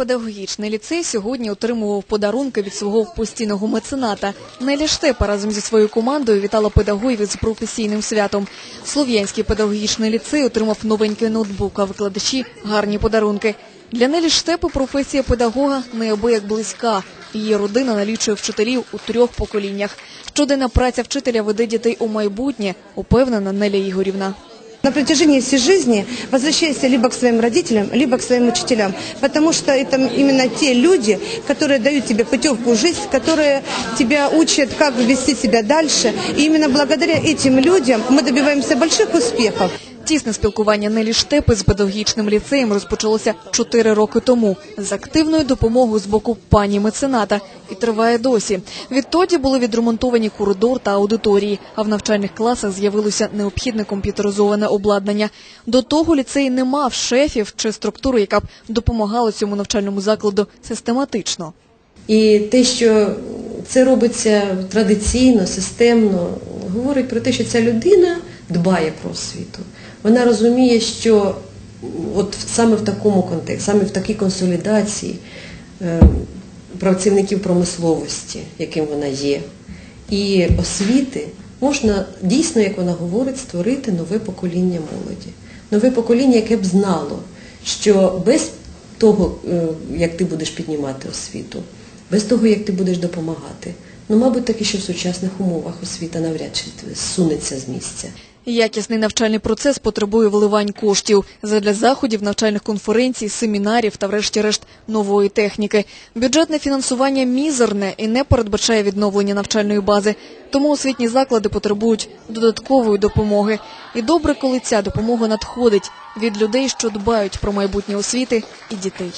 педагогічний ліцей сьогодні отримував подарунки від свого постійного мецената. Нелі Штепа разом зі своєю командою вітала педагогів із професійним святом. Слов'янський педагогічний ліцей отримав новенький ноутбук, а викладачі гарні подарунки. Для Нелі Штепи професія педагога неабияк близька. Її родина налічує вчителів у трьох поколіннях. Щоденна праця вчителя веде дітей у майбутнє, упевнена Неля Ігорівна. На протяжении всей жизни возвращайся либо к своим родителям, либо к своим учителям, потому что это именно те люди, которые дают тебе путевку в жизнь, которые тебя учат, как вести себя дальше. И именно благодаря этим людям мы добиваемся больших успехов. Тісне спілкування Нелі Штепи з педагогічним ліцеєм розпочалося чотири роки тому з активною допомогою з боку пані мецената і триває досі. Відтоді були відремонтовані коридор та аудиторії, а в навчальних класах з'явилося необхідне комп'ютеризоване обладнання. До того ліцей не мав шефів чи структури, яка б допомагала цьому навчальному закладу систематично. І те, що це робиться традиційно, системно, говорить про те, що ця людина дбає про освіту. Вона розуміє, що от саме в такому контексті, саме в такій консолідації е, працівників промисловості, яким вона є, і освіти, можна дійсно, як вона говорить, створити нове покоління молоді. Нове покоління, яке б знало, що без того, е, як ти будеш піднімати освіту, без того, як ти будеш допомагати, ну, мабуть, таки, що в сучасних умовах освіта навряд чи сунеться з місця. Якісний навчальний процес потребує вливань коштів задля заходів, навчальних конференцій, семінарів та, врешті-решт, нової техніки. Бюджетне фінансування мізерне і не передбачає відновлення навчальної бази. Тому освітні заклади потребують додаткової допомоги. І добре, коли ця допомога надходить від людей, що дбають про майбутнє освіти і дітей.